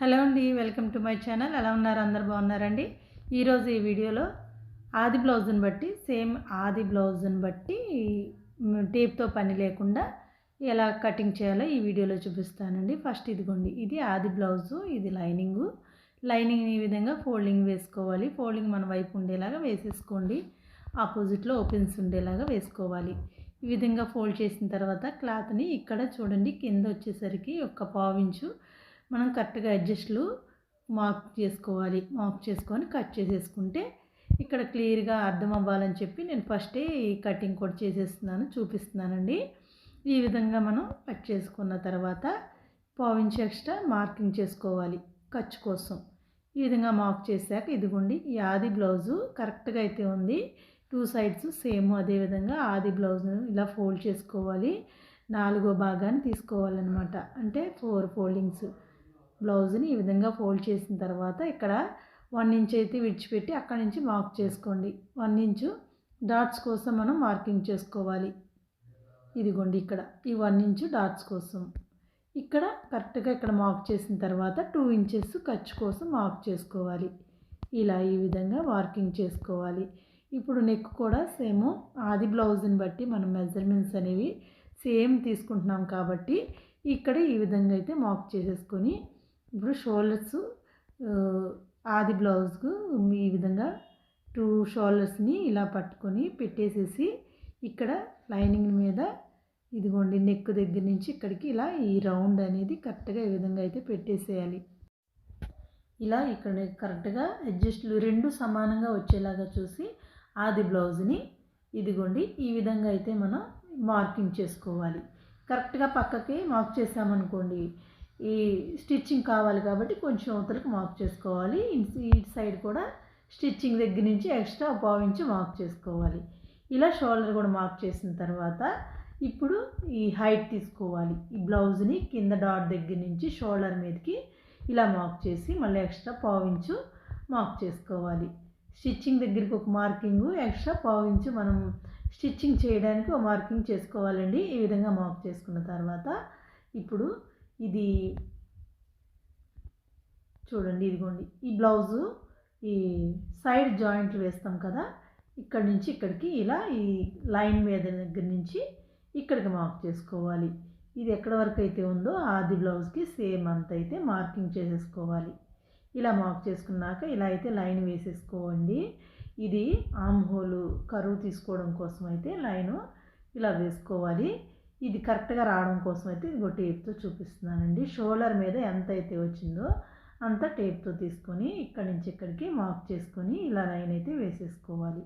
Hello అండి welcome to my channel. ఎలా ఉన్నారు? అందరు బాగున్నారండి? ఈరోజు ఈ వీడియోలో ఆది బ్లౌజ్ని బట్టి సేమ్ ఆది బ్లౌజ్ని బట్టి టేప్తో పని లేకుండా ఎలా కటింగ్ చేయాలో ఈ వీడియోలో చూపిస్తానండి. ఫస్ట్ ఇదిగోండి ఇది ఆది బ్లౌజు ఇది లైనింగు. లైనింగ్ ఈ విధంగా ఫోల్డింగ్ వేసుకోవాలి. ఫోల్డింగ్ మన వైపు ఉండేలాగా వేసేసుకోండి. ఆపోజిట్లో ఓపెన్స్ ఉండేలాగా వేసుకోవాలి. ఈ విధంగా ఫోల్డ్ చేసిన తర్వాత క్లాత్ని ఇక్కడ చూడండి కింద వచ్చేసరికి ఒక పావించు మనం కరెక్ట్గా అడ్జస్ట్లు మార్క్ చేసుకోవాలి. మార్క్ చేసుకొని కట్ చేసేసుకుంటే ఇక్కడ క్లియర్గా అర్థం అవ్వాలని చెప్పి నేను ఫస్టే ఈ కటింగ్ కూడా చేసేస్తున్నాను చూపిస్తున్నానండి. ఈ విధంగా మనం కట్ చేసుకున్న తర్వాత పావించి ఎక్స్ట్రా మార్కింగ్ చేసుకోవాలి ఖర్చు కోసం. ఈ విధంగా మార్క్ చేశాక ఇదిగోండి ఈ ఆది బ్లౌజు కరెక్ట్గా అయితే ఉంది. టూ సైడ్స్ సేమ్ అదే విధంగా ఆది బ్లౌజ్ను ఇలా ఫోల్డ్ చేసుకోవాలి. నాలుగో భాగాన్ని తీసుకోవాలన్నమాట. అంటే ఫోర్ ఫోల్డింగ్స్. బ్లౌజ్ని ఈ విధంగా ఫోల్డ్ చేసిన తర్వాత ఇక్కడ వన్ ఇంచ్ అయితే విడిచిపెట్టి అక్కడి నుంచి మార్క్ చేసుకోండి. వన్ ఇంచు డాట్స్ కోసం మనం మార్కింగ్ చేసుకోవాలి. ఇదిగోండి ఇక్కడ. ఈ వన్ ఇంచు డాట్స్ కోసం. ఇక్కడ కరెక్ట్గా ఇక్కడ మార్క్ చేసిన తర్వాత టూ ఇంచెస్ ఖర్చు కోసం మార్క్ చేసుకోవాలి. ఇలా ఈ విధంగా మార్కింగ్ చేసుకోవాలి. ఇప్పుడు నెక్ కూడా సేమ్. ఆది బ్లౌజ్ని బట్టి మనం మెజర్మెంట్స్ అనేవి సేమ్ తీసుకుంటున్నాం కాబట్టి ఇక్కడ ఈ విధంగా అయితే మార్క్ చేసేసుకొని ఇప్పుడు షోల్డర్స్ ఆది బ్లౌజ్కు ఈ విధంగా టూ షోల్డర్స్ని ఇలా పట్టుకొని పెట్టేసేసి ఇక్కడ లైనింగ్ మీద ఇదిగోండి నెక్ దగ్గర నుంచి ఇక్కడికి ఇలా ఈ రౌండ్ అనేది కరెక్ట్గా ఈ విధంగా అయితే పెట్టేసేయాలి. ఇలా ఇక్కడ కరెక్ట్గా అడ్జస్ట్లు రెండు సమానంగా వచ్చేలాగా చూసి ఆది బ్లౌజ్ని ఇదిగోండి ఈ విధంగా అయితే మనం మార్కింగ్ చేసుకోవాలి. కరెక్ట్గా పక్కకి మార్క్ చేసామనుకోండి ఈ స్టిచ్చింగ్ కావాలి కాబట్టి కొంచెం అవతలకు మార్క్ చేసుకోవాలి. ఇటు సైడ్ కూడా స్టిచ్చింగ్ దగ్గర నుంచి ఎక్స్ట్రా పావించి మార్క్ చేసుకోవాలి. ఇలా షోల్డర్ కూడా మార్క్ చేసిన తర్వాత ఇప్పుడు ఈ హైట్ తీసుకోవాలి. ఈ బ్లౌజ్ని కింద డాట్ దగ్గర నుంచి షోల్డర్ మీదకి ఇలా మార్క్ చేసి మళ్ళీ ఎక్స్ట్రా పావించు మార్క్ చేసుకోవాలి. స్టిచ్చింగ్ దగ్గరికి ఒక మార్కింగ్ ఎక్స్ట్రా పావించు మనం స్టిచ్చింగ్ చేయడానికి ఒక మార్కింగ్ చేసుకోవాలండి. ఈ విధంగా మార్క్ చేసుకున్న తర్వాత ఇప్పుడు ఇది చూడండి ఇదిగోండి. ఈ బ్లౌజు ఈ సైడ్ జాయింట్లు వేస్తాం కదా ఇక్కడి నుంచి ఇక్కడికి ఇలా ఈ లైన్ మీద దగ్గర నుంచి ఇక్కడికి మార్క్ చేసుకోవాలి. ఇది ఎక్కడ వరకు అయితే ఉందో ఆది బ్లౌజ్కి సేమ్ అంత అయితే మార్కింగ్ చేసేసుకోవాలి. ఇలా మార్క్ చేసుకున్నాక ఇలా అయితే లైన్ వేసేసుకోండి. ఇది ఆమ్ హోలు కరువు తీసుకోవడం కోసం అయితే లైను ఇలా వేసుకోవాలి. ఇది కరెక్ట్గా రావడం కోసం అయితే ఇదిగో టేప్తో చూపిస్తున్నానండి. షోల్డర్ మీద ఎంత అయితే వచ్చిందో అంత టేప్తో తీసుకొని ఇక్కడి నుంచి ఇక్కడికి మార్క్ చేసుకొని ఇలా లైన్ అయితే వేసేసుకోవాలి.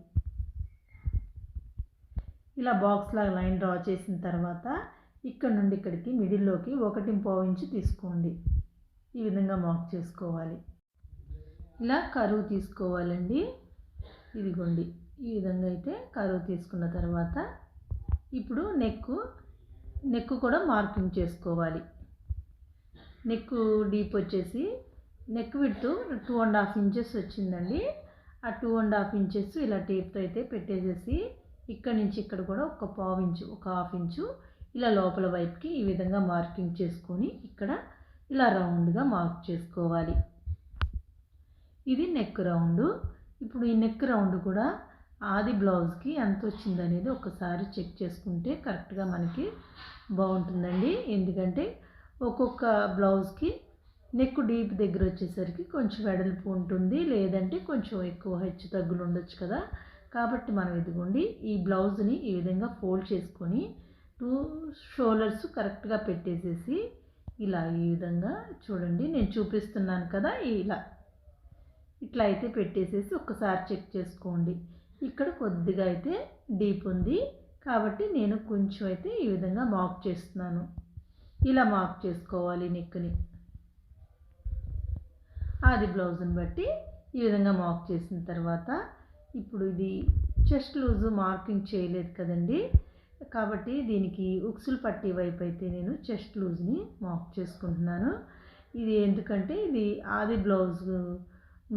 ఇలా బాక్స్ లాగా లైన్ డ్రా చేసిన తర్వాత ఇక్కడ నుండి ఇక్కడికి మిడిల్లోకి ఒకటి ఇంచు తీసుకోండి. ఈ విధంగా మార్క్ చేసుకోవాలి. ఇలా కరువు తీసుకోవాలండి. ఇదిగోండి. ఈ విధంగా అయితే కరువు తీసుకున్న తర్వాత ఇప్పుడు నెక్ నెక్ కూడా మార్కింగ్ చేసుకోవాలి. నెక్ డీప్ వచ్చేసి neck width two and half inches వచ్చిందండి. ఆ టూ అండ్ హాఫ్ ఇంచెస్ ఇలా టేప్తో అయితే పెట్టేసేసి ఇక్కడ నుంచి ఇక్కడ కూడా ఒక పావు ఇంచు ఒక హాఫ్ ఇంచు ఇలా లోపల వైపుకి ఈ విధంగా మార్కింగ్ చేసుకొని ఇక్కడ ఇలా రౌండ్గా మార్క్ చేసుకోవాలి. ఇది నెక్ రౌండ్. ఇప్పుడు ఈ నెక్ రౌండ్ కూడా ఆది బ్లౌజ్కి ఎంత వచ్చింది అనేది ఒకసారి చెక్ చేసుకుంటే కరెక్ట్గా మనకి బాగుంటుందండి. ఎందుకంటే ఒక్కొక్క బ్లౌజ్కి నెక్ డీప్ దగ్గర వచ్చేసరికి కొంచెం వెడల్పు ఉంటుంది లేదంటే కొంచెం ఎక్కువ హెచ్చు తగ్గులు ఉండొచ్చు కదా. కాబట్టి మనం ఇదిగోండి ఈ బ్లౌజ్ని ఈ విధంగా ఫోల్డ్ చేసుకొని టూ షోల్డర్స్ కరెక్ట్గా పెట్టేసేసి ఇలా ఈ విధంగా చూడండి నేను చూపిస్తున్నాను కదా ఇలా. ఇట్లా అయితే పెట్టేసేసి ఒకసారి చెక్ చేసుకోండి. ఇక్కడ కొద్దిగా అయితే డీప్ ఉంది. కాబట్టి నేను కొంచెం అయితే ఈ విధంగా మార్క్ చేస్తున్నాను. ఇలా మార్క్ చేసుకోవాలి నెక్ని. అది బ్లౌజ్ని బట్టి ఈ విధంగా మార్క్ చేసిన తర్వాత ఇప్పుడు ఇది చెస్ట్ లూజు మార్కింగ్ చేయలేదు కదండి. కాబట్టి దీనికి ఉక్సులు పట్టి వైపు అయితే నేను చెస్ట్ లూజ్ని మార్క్ చేసుకుంటున్నాను. ఇది ఎందుకంటే ఇది ఆది బ్లౌజ్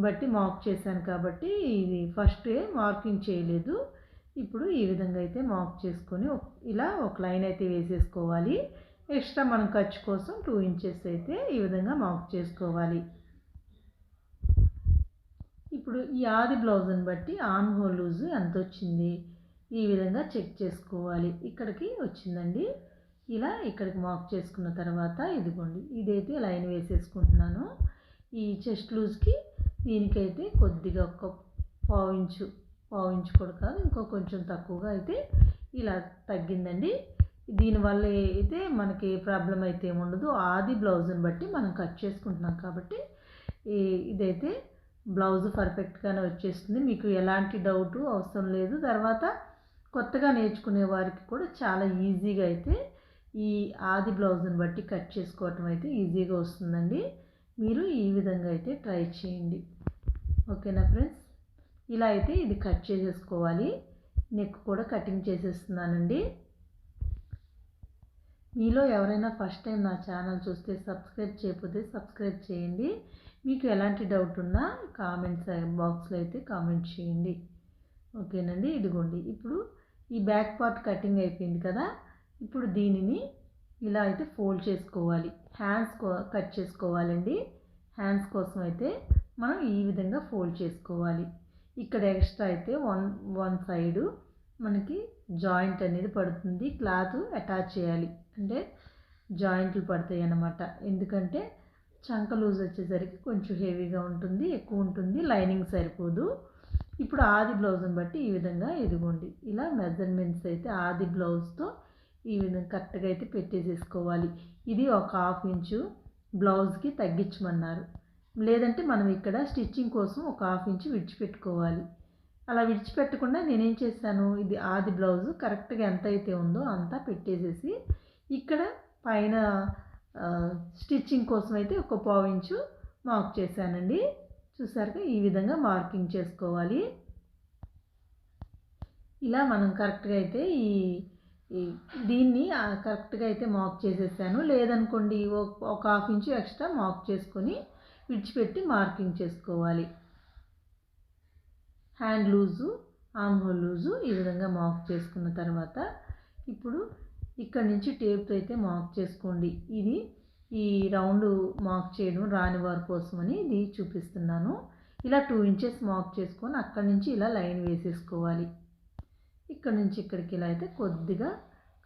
బట్టి మార్క్ చేశాను కాబట్టి ఇది ఫస్ట్ మార్కింగ్ చేయలేదు. ఇప్పుడు ఈ విధంగా అయితే మార్క్ చేసుకొని ఇలా ఒక లైన్ అయితే వేసేసుకోవాలి. ఎక్స్ట్రా మనం ఖర్చు కోసం టూ ఇంచెస్ అయితే ఈ విధంగా మార్క్ చేసుకోవాలి. ఇప్పుడు ఈ ఆది బ్లౌజ్ని బట్టి ఆన్ హోల్ లూజ్ ఎంత వచ్చింది? ఈ విధంగా చెక్ చేసుకోవాలి. ఇక్కడికి వచ్చిందండి. ఇలా ఇక్కడికి మార్క్ చేసుకున్న తర్వాత ఇదిగోండి ఇదైతే లైన్ వేసేసుకుంటున్నాను. ఈ చెస్ట్ లూజ్కి దీనికైతే కొద్దిగా ఒక పావించు పావించు కూడా కాదు ఇంకో కొంచెం తక్కువగా అయితే ఇలా తగ్గిందండి. దీనివల్ల అయితే మనకి ఏ ప్రాబ్లం అయితే ఏముండదు ఆది బ్లౌజ్ని బట్టి మనం కట్ చేసుకుంటున్నాం కాబట్టి ఈ ఇదైతే బ్లౌజ్ పర్ఫెక్ట్గానే వచ్చేస్తుంది. మీకు ఎలాంటి డౌట్ అవసరం లేదు. తర్వాత కొత్తగా నేర్చుకునే వారికి కూడా చాలా ఈజీగా అయితే ఈ ఆది బ్లౌజ్ని బట్టి కట్ చేసుకోవటం అయితే ఈజీగా వస్తుందండి. మీరు ఈ విధంగా అయితే ట్రై చేయండి. ఓకేనా ఫ్రెండ్స్? ఇలా అయితే ఇది కట్ చేసేసుకోవాలి. నెక్ కూడా కటింగ్ చేసేస్తున్నానండి. మీలో ఎవరైనా ఫస్ట్ టైం నా ఛానల్ చూస్తే సబ్స్క్రైబ్ చేయకపోతే సబ్స్క్రైబ్ చేయండి. మీకు ఎలాంటి డౌట్ ఉన్నా కామెంట్స్ బాక్స్లో అయితే కామెంట్ చేయండి. ఓకేనండి? ఇదిగోండి. ఇప్పుడు ఈ బ్యాక్ పార్ట్ కటింగ్ అయిపోయింది కదా? ఇప్పుడు దీనిని ఇలా అయితే ఫోల్డ్ చేసుకోవాలి. హ్యాండ్స్ కట్ చేసుకోవాలండి. హ్యాండ్స్ కోసం అయితే మనం ఈ విధంగా ఫోల్డ్ చేసుకోవాలి. ఇక్కడ ఎక్స్ట్రా అయితే వన్ వన్ సైడు మనకి జాయింట్ అనేది పడుతుంది. క్లాత్ అటాచ్ చేయాలి. అంటే జాయింట్లు పడతాయి అన్నమాట. ఎందుకంటే చంక లూజ్ వచ్చేసరికి కొంచెం హెవీగా ఉంటుంది ఎక్కువ ఉంటుంది లైనింగ్ సరిపోదు. ఇప్పుడు ఆది బ్లౌజ్ని బట్టి ఈ విధంగా ఎదుగోండి ఇలా మెజర్మెంట్స్ అయితే ఆది బ్లౌజ్తో ఈ విధంగా కరెక్ట్గా అయితే పెట్టేసేసుకోవాలి. ఇది ఒక హాఫ్ ఇంచు బ్లౌజ్కి తగ్గించమన్నారు. లేదంటే మనం ఇక్కడ స్టిచ్చింగ్ కోసం ఒక హాఫ్ ఇంచు విడిచిపెట్టుకోవాలి. అలా విడిచిపెట్టకుండా నేనేం చేశాను? ఇది ఆది బ్లౌజ్ కరెక్ట్గా ఎంత అయితే ఉందో అంతా పెట్టేసేసి ఇక్కడ పైన స్టిచ్చింగ్ కోసం అయితే ఒక పావు ఇంచు మార్క్ చేశానండి. చూసారుగా ఈ విధంగా మార్కింగ్ చేసుకోవాలి. ఇలా మనం కరెక్ట్గా అయితే ఈ దీన్ని కరెక్ట్గా అయితే మార్క్ చేసేసాను. లేదనుకోండి ఒక హాఫ్ ఇంచు ఎక్స్ట్రా మార్క్ చేసుకొని విడిచిపెట్టి మార్కింగ్ చేసుకోవాలి. Hand loose arm hole loose ఈ విధంగా మార్క్ చేసుకున్న తర్వాత ఇప్పుడు ఇక్కడ నుంచి టేప్తో అయితే మార్క్ చేసుకోండి. ఇది ఈ రౌండ్ మార్క్ చేయడం రాని వారి కోసమని ఇది చూపిస్తున్నాను. ఇలా టూ ఇంచెస్ మార్క్ చేసుకొని అక్కడి నుంచి ఇలా లైన్ వేసేసుకోవాలి. ఇక్కడ నుంచి ఇక్కడికి ఇలా అయితే కొద్దిగా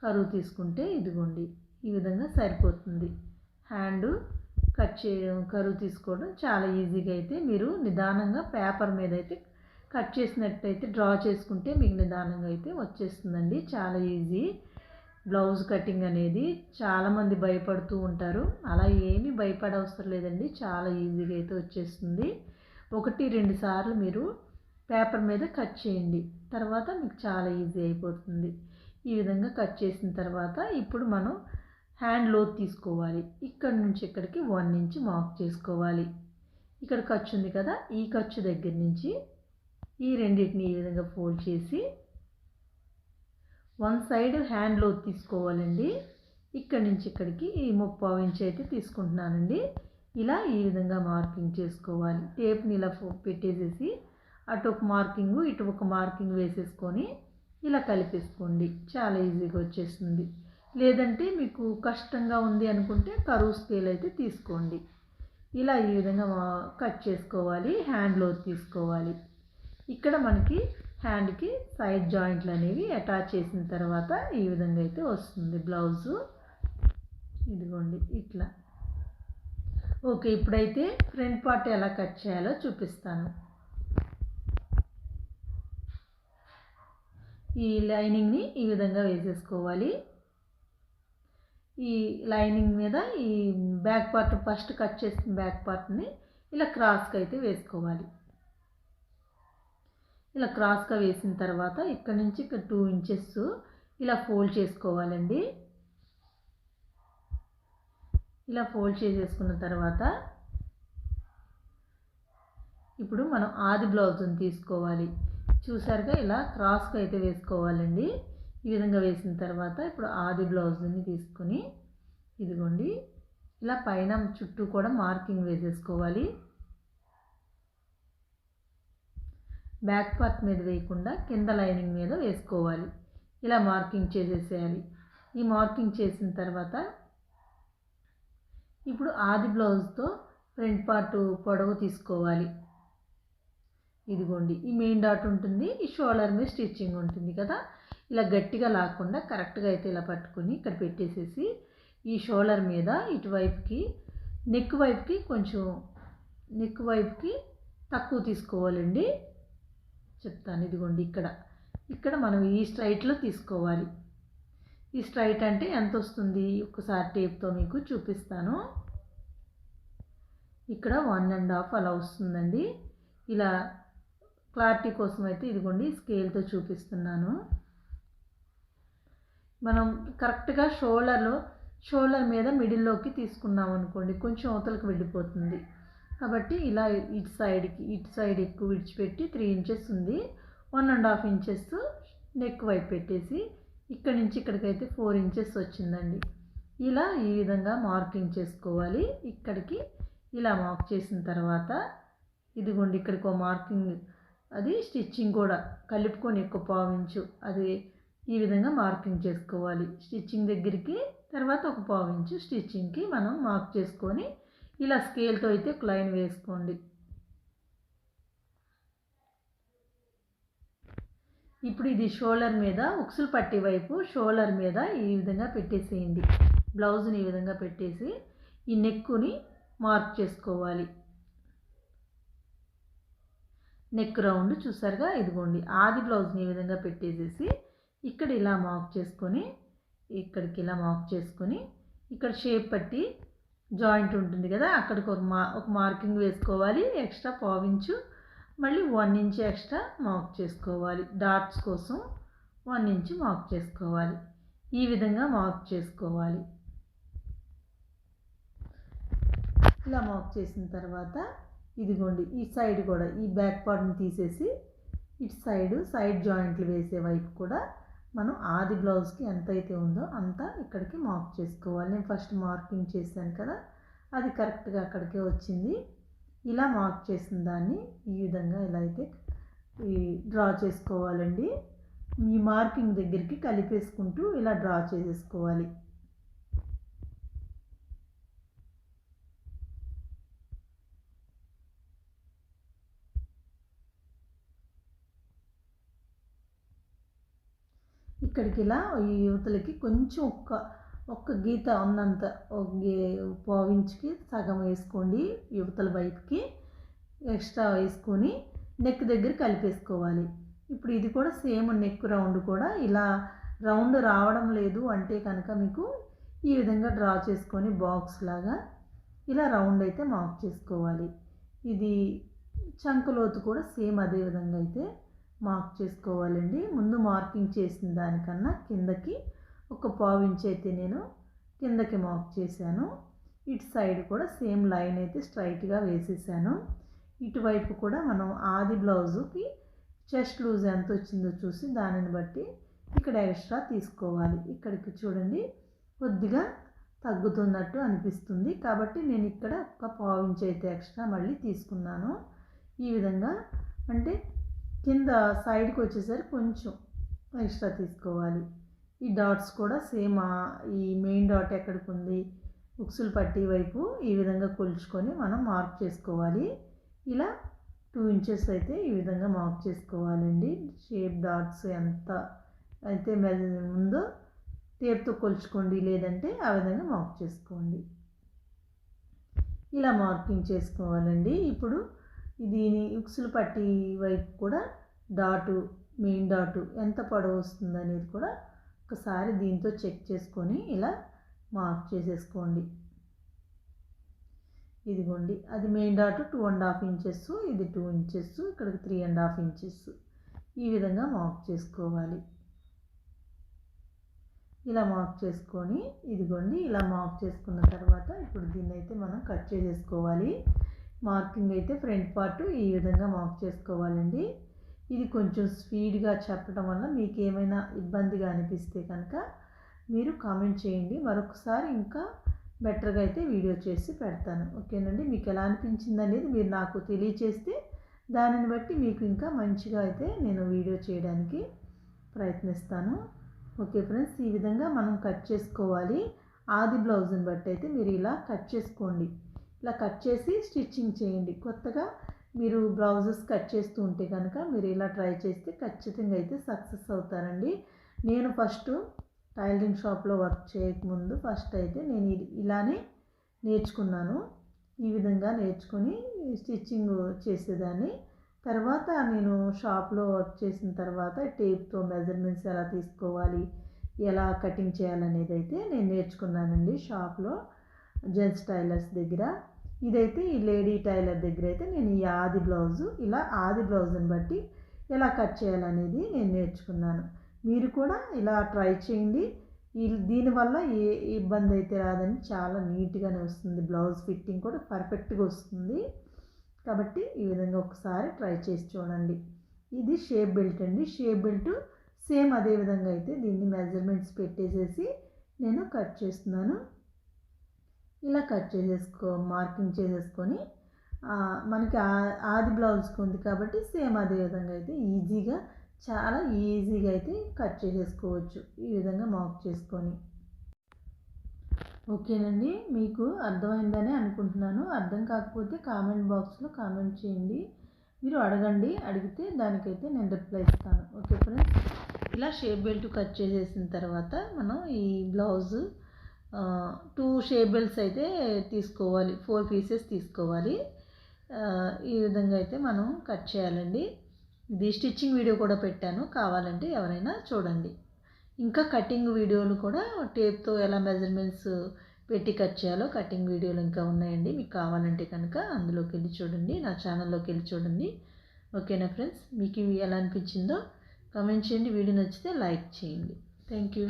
కరువు తీసుకుంటే ఇదిగోండి ఈ విధంగా సరిపోతుంది. హ్యాండ్ కట్ చే కరువు తీసుకోవడం చాలా ఈజీగా అయితే మీరు నిదానంగా పేపర్ మీద అయితే కట్ చేసినట్టయితే డ్రా చేసుకుంటే మీకు నిదానంగా అయితే వచ్చేస్తుందండి. చాలా ఈజీ. బ్లౌజ్ కటింగ్ అనేది చాలామంది భయపడుతూ ఉంటారు. అలా ఏమీ భయపడవసరం లేదండి. చాలా ఈజీగా అయితే వచ్చేస్తుంది. ఒకటి రెండు సార్లు మీరు పేపర్ మీద కట్ చేయండి. తర్వాత మీకు చాలా ఈజీ అయిపోతుంది. ఈ విధంగా కట్ చేసిన తర్వాత ఇప్పుడు మనం హ్యాండ్ లోత్ తీసుకోవాలి. ఇక్కడ నుంచి ఇక్కడికి వన్ ఇంచ్ మార్క్ చేసుకోవాలి. ఇక్కడ ఖర్చు ఉంది కదా ఈ ఖర్చు దగ్గర నుంచి ఈ రెండింటిని ఈ విధంగా ఫోల్డ్ చేసి వన్ సైడ్ హ్యాండ్ లోత్ తీసుకోవాలండి. ఇక్కడ నుంచి ఇక్కడికి ఈ ముప్పావు ఇంచ్ అయితే తీసుకుంటున్నానండి. ఇలా ఈ విధంగా మార్కింగ్ చేసుకోవాలి. టేప్ని ఇలా పెట్టేసేసి అటు ఒక మార్కింగ్ ఇటు ఒక మార్కింగ్ వేసేసుకొని ఇలా కలిపేసుకోండి. చాలా ఈజీగా వచ్చేస్తుంది. లేదంటే మీకు కష్టంగా ఉంది అనుకుంటే కరువు స్కేల్ అయితే తీసుకోండి. ఇలా ఈ విధంగా కట్ చేసుకోవాలి హ్యాండ్లో తీసుకోవాలి. ఇక్కడ మనకి హ్యాండ్కి సైడ్ జాయింట్లు అనేవి అటాచ్ చేసిన తర్వాత ఈ విధంగా అయితే వస్తుంది. బ్లౌజు ఇదిగోండి ఇట్లా. ఓకే ఇప్పుడైతే ఫ్రంట్ పార్ట్ ఎలా కట్ చేయాలో చూపిస్తాను. ఈ లైనింగ్ని ఈ విధంగా వేసేసుకోవాలి. ఈ లైనింగ్ మీద ఈ బ్యాక్ పార్ట్ ఫస్ట్ కట్ చేసిన బ్యాక్ పార్ట్ని ఇలా క్రాస్గా అయితే వేసుకోవాలి. ఇలా క్రాస్గా వేసిన తర్వాత ఇక్కడ నుంచి ఇక్కడ టూ ఇంచెస్ ఇలా ఫోల్డ్ చేసుకోవాలండి. ఇలా ఫోల్డ్ చేసేసుకున్న తర్వాత ఇప్పుడు మనం ఆది బ్లౌజ్ని తీసుకోవాలి. చూసారుగా ఇలా క్రాస్గా అయితే వేసుకోవాలండి. ఈ విధంగా వేసిన తర్వాత ఇప్పుడు ఆది బ్లౌజ్ని తీసుకొని ఇదిగోండి ఇలా పైన చుట్టూ కూడా మార్కింగ్ వేసేసుకోవాలి. బ్యాక్ పార్ట్ మీద వేయకుండా కింద లైనింగ్ మీద వేసుకోవాలి. ఇలా మార్కింగ్ చేసేసేయాలి. ఈ మార్కింగ్ చేసిన తర్వాత ఇప్పుడు ఆది బ్లౌజ్తో ఫ్రంట్ పార్ట్ పొడవు తీసుకోవాలి. ఇదిగోండి ఈ మెయిన్ డాట్ ఉంటుంది ఈ షోల్డర్ మీద స్టిచ్చింగ్ ఉంటుంది కదా? ఇలా గట్టిగా లాక్కుండా కరెక్ట్గా అయితే ఇలా పట్టుకొని ఇక్కడ పెట్టేసేసి ఈ షోల్డర్ మీద ఇటువైపుకి నెక్ వైపుకి కొంచెం నెక్ వైపుకి తక్కువ తీసుకోవాలండి. చెప్తాను ఇదిగోండి ఇక్కడ. ఇక్కడ మనం ఈ స్ట్రైట్లో తీసుకోవాలి. ఈ స్ట్రైట్ అంటే ఎంత వస్తుంది? ఒకసారి టేప్తో మీకు చూపిస్తాను. ఇక్కడ వన్ అండ్ హాఫ్ అలా వస్తుందండి. ఇలా క్లారిటీ కోసం అయితే ఇదిగోండి స్కేల్తో చూపిస్తున్నాను. మనం కరెక్ట్గా షోల్డర్లో షోల్డర్ మీద మిడిల్లోకి తీసుకున్నాం అనుకోండి కొంచెం అవతలకు వెళ్ళిపోతుంది. కాబట్టి ఇలా ఇటు సైడ్కి ఇటు సైడ్ ఎక్కువ విడిచిపెట్టి త్రీ ఇంచెస్ ఉంది. One and half inches neck వైపు పెట్టేసి ఇక్కడి నుంచి ఇక్కడికైతే ఫోర్ ఇంచెస్ వచ్చిందండి. ఇలా ఈ విధంగా మార్కింగ్ చేసుకోవాలి. ఇక్కడికి ఇలా మార్క్ చేసిన తర్వాత ఇదిగోండి ఇక్కడికి ఒక మార్కింగ్ అది స్టిచ్చింగ్ కూడా. కలుపుకొని ఎక్కువ పావించు అది ఈ విధంగా మార్కింగ్ చేసుకోవాలి. స్టిచ్చింగ్ దగ్గరికి తర్వాత ఒక పావించు స్టిచ్చింగ్కి మనం మార్క్ చేసుకొని ఇలా స్కేల్తో అయితే ఒక లైన్ వేసుకోండి. ఇప్పుడు ఇది షోల్డర్ మీద ఉక్సులు పట్టి వైపు షోల్డర్ మీద ఈ విధంగా పెట్టేసేయండి. బ్లౌజ్ని ఈ విధంగా పెట్టేసి ఈ నెక్కుని మార్క్ చేసుకోవాలి. నెక్ రౌండ్ చూసారుగా? ఇదిగోండి. ఆది బ్లౌజ్ని ఈ విధంగా పెట్టేసేసి ఇక్కడ ఇలా మార్క్ చేసుకొని ఇక్కడికి ఇలా మార్క్ చేసుకొని ఇక్కడ షేప్ పట్టి జాయింట్ ఉంటుంది కదా? అక్కడికి ఒక మా ఒక మార్కింగ్ వేసుకోవాలి. ఎక్స్ట్రా పావించు మళ్ళీ వన్ ఇంచ్ ఎక్స్ట్రా మార్క్ చేసుకోవాలి. డాట్స్ కోసం వన్ ఇంచ్ మార్క్ చేసుకోవాలి. ఈ విధంగా మార్క్ చేసుకోవాలి. ఇలా మార్క్ చేసిన తర్వాత ఇదిగోండి ఈ సైడ్ కూడా ఈ బ్యాక్ పార్ట్ని తీసేసి ఇటు సైడ్ సైడ్ జాయింట్లు వేసే వైపు కూడా మనం ఆది బ్లౌజ్కి ఎంత అయితే ఉందో అంత ఇక్కడికి మార్క్ చేసుకోవాలి. నేను ఫస్ట్ మార్కింగ్ చేశాను కదా అది కరెక్ట్గా అక్కడికే వచ్చింది. ఇలా మార్క్ చేసిన దాన్ని ఈ విధంగా ఇలా అయితే ఈ డ్రా చేసుకోవాలండి. ఈ మార్కింగ్ దగ్గరికి కలిపేసుకుంటూ ఇలా డ్రా చేసేసుకోవాలి. ఇక్కడికి ఇలా ఈ యువతలకి కొంచెం ఒక్క ఒక్క గీత ఉన్నంత ఒక పావించుకి సగం వేసుకోండి యువతల వైపుకి. ఎక్స్ట్రా వేసుకొని నెక్ దగ్గర కలిపేసుకోవాలి. ఇప్పుడు ఇది కూడా సేమ్ నెక్ రౌండ్ కూడా ఇలా రౌండ్ రావడం లేదు అంటే కనుక మీకు ఈ విధంగా డ్రా చేసుకొని బాక్స్ లాగా ఇలా రౌండ్ అయితే మార్క్ చేసుకోవాలి. ఇది చంకలోతు కూడా సేమ్ అదే విధంగా అయితే మార్క్ చేసుకోవాలండి. ముందు మార్కింగ్ చేసిన దానికన్నా కిందకి ఒక పావు అయితే నేను కిందకి మార్క్ చేశాను. ఇటు సైడ్ కూడా సేమ్ లైన్ అయితే స్ట్రైట్గా వేసేసాను. ఇటువైపు కూడా మనం ఆది బ్లౌజుకి చెస్ట్ లూజ్ ఎంత వచ్చిందో చూసి దానిని బట్టి ఇక్కడ ఎక్స్ట్రా తీసుకోవాలి. ఇక్కడికి చూడండి కొద్దిగా తగ్గుతున్నట్టు అనిపిస్తుంది. కాబట్టి నేను ఇక్కడ ఒక పావు ఇంచ్ అయితే ఎక్స్ట్రా మళ్ళీ తీసుకున్నాను. ఈ విధంగా అంటే కింద సైడ్కి వచ్చేసరికి కొంచెం ఎక్స్ట్రా తీసుకోవాలి. ఈ డాట్స్ కూడా సేమ్ ఈ మెయిన్ డాట్ ఎక్కడికి ఉంది? ఉక్సులు పట్టి వైపు ఈ విధంగా కొలుచుకొని మనం మార్క్ చేసుకోవాలి. ఇలా టూ ఇంచెస్ అయితే ఈ విధంగా మార్క్ చేసుకోవాలండి. షేప్ డాట్స్ ఎంత అయితే మెజ- టేప్తో కొలుచుకోండి లేదంటే ఆ విధంగా మార్క్ చేసుకోండి. ఇలా మార్కింగ్ చేసుకోవాలండి. ఇప్పుడు దీని ఉక్సులు పట్టి వైపు కూడా డాటు మెయిన్ డాటు ఎంత పొడవు వస్తుంది అనేది కూడా ఒకసారి దీంతో చెక్ చేసుకొని ఇలా మార్క్ చేసేసుకోండి. ఇదిగోండి అది main dot two and half inches ఇది టూ ఇంచెస్ ఇక్కడికి త్రీ అండ్ హాఫ్ ఇంచెస్ ఈ విధంగా మార్క్ చేసుకోవాలి. ఇలా మార్క్ చేసుకొని ఇదిగోండి ఇలా మార్క్ చేసుకున్న తర్వాత ఇప్పుడు దీన్ని అయితే మనం కట్ చేసేసుకోవాలి. మార్కింగ్ అయితే ఫ్రంట్ పార్ట్ ఈ విధంగా మార్క్ చేసుకోవాలండి. ఇది కొంచెం స్పీడ్గా చెప్పడం వల్ల మీకు ఏమైనా ఇబ్బందిగా అనిపిస్తే కనుక మీరు కామెంట్ చేయండి. మరొకసారి ఇంకా బెటర్గా అయితే వీడియో చేసి పెడతాను. ఓకేనండి? మీకు ఎలా అనిపించింది అనేది మీరు నాకు తెలియచేస్తే దానిని బట్టి మీకు ఇంకా మంచిగా అయితే నేను వీడియో చేయడానికి ప్రయత్నిస్తాను. ఓకే ఫ్రెండ్స్ ఈ విధంగా మనం కట్ చేసుకోవాలి. ఆది బ్లౌజ్ని బట్టి అయితే మీరు ఇలా కట్ చేసుకోండి. ఇలా కట్ చేసి స్టిచ్చింగ్ చేయండి. కొత్తగా మీరు బ్లౌజెస్ కట్ చేస్తూ ఉంటే కనుక మీరు ఇలా ట్రై చేస్తే ఖచ్చితంగా అయితే సక్సెస్ అవుతారండి. నేను ఫస్ట్ టైలరింగ్ షాప్లో వర్క్ చేయకముందు ఫస్ట్ అయితే నేను ఇలానే నేర్చుకున్నాను. ఈ విధంగా నేర్చుకొని స్టిచ్చింగ్ చేసేదాన్ని. తర్వాత నేను షాప్లో వర్క్ చేసిన తర్వాత టేప్తో మెజర్మెంట్స్ ఎలా తీసుకోవాలి ఎలా కటింగ్ చేయాలనేది అయితే నేను నేర్చుకున్నానండి షాప్లో. జెంట్స్ టైలర్స్ దగ్గర. ఇదైతే ఈ లేడీ టైలర్ దగ్గర అయితే నేను ఈ ఆది బ్లౌజు ఇలా ఆది బ్లౌజ్ని బట్టి ఎలా కట్ చేయాలనేది నేను నేర్చుకున్నాను. మీరు కూడా ఇలా ట్రై చేయండి. ఈ దీనివల్ల ఏ ఇబ్బంది అయితే రాదని చాలా నీట్గానే వస్తుంది. బ్లౌజ్ ఫిట్టింగ్ కూడా పర్ఫెక్ట్గా వస్తుంది. కాబట్టి ఈ విధంగా ఒకసారి ట్రై చేసి చూడండి. ఇది షేప్ బెల్ట్ అండి. షేప్ బెల్ట్ సేమ్ అదే విధంగా అయితే దీన్ని మెజర్మెంట్స్ పెట్టేసేసి నేను కట్ చేస్తున్నాను. ఇలా కట్ చేసేసుకో మార్కింగ్ చేసేసుకొని మనకి ఆది బ్లౌజ్కి ఉంది కాబట్టి సేమ్ అదే విధంగా అయితే ఈజీగా చాలా ఈజీగా అయితే కట్ చేసేసుకోవచ్చు ఈ విధంగా మార్క్ చేసుకొని. ఓకేనండి మీకు అర్థమైందని అనుకుంటున్నాను. అర్థం కాకపోతే కామెంట్ బాక్స్లో కామెంట్ చేయండి. మీరు అడగండి అడిగితే దానికైతే నేను రిప్లై ఇస్తాను. ఓకే ఫ్రెండ్స్ ఇలా షేప్ బెల్ట్ కట్ చేసేసిన తర్వాత మనం ఈ బ్లౌజ్ టూ షేబెల్స్ అయితే తీసుకోవాలి ఫోర్ పీసెస్ తీసుకోవాలి. ఈ విధంగా అయితే మనం కట్ చేయాలండి. ఇది స్టిచ్చింగ్ వీడియో కూడా పెట్టాను కావాలంటే ఎవరైనా చూడండి. ఇంకా కటింగ్ వీడియోలు కూడా టేప్తో ఎలా మెజర్మెంట్స్ పెట్టి కట్ చేయాలో కటింగ్ వీడియోలు ఇంకా ఉన్నాయండి. మీకు కావాలంటే కనుక అందులోకి వెళ్ళి చూడండి నా ఛానల్లోకి వెళ్ళి చూడండి. ఓకేనా ఫ్రెండ్స్? మీకు ఎలా అనిపించిందో కమెంట్ చేయండి. వీడియో నచ్చితే లైక్ చేయండి. Thank you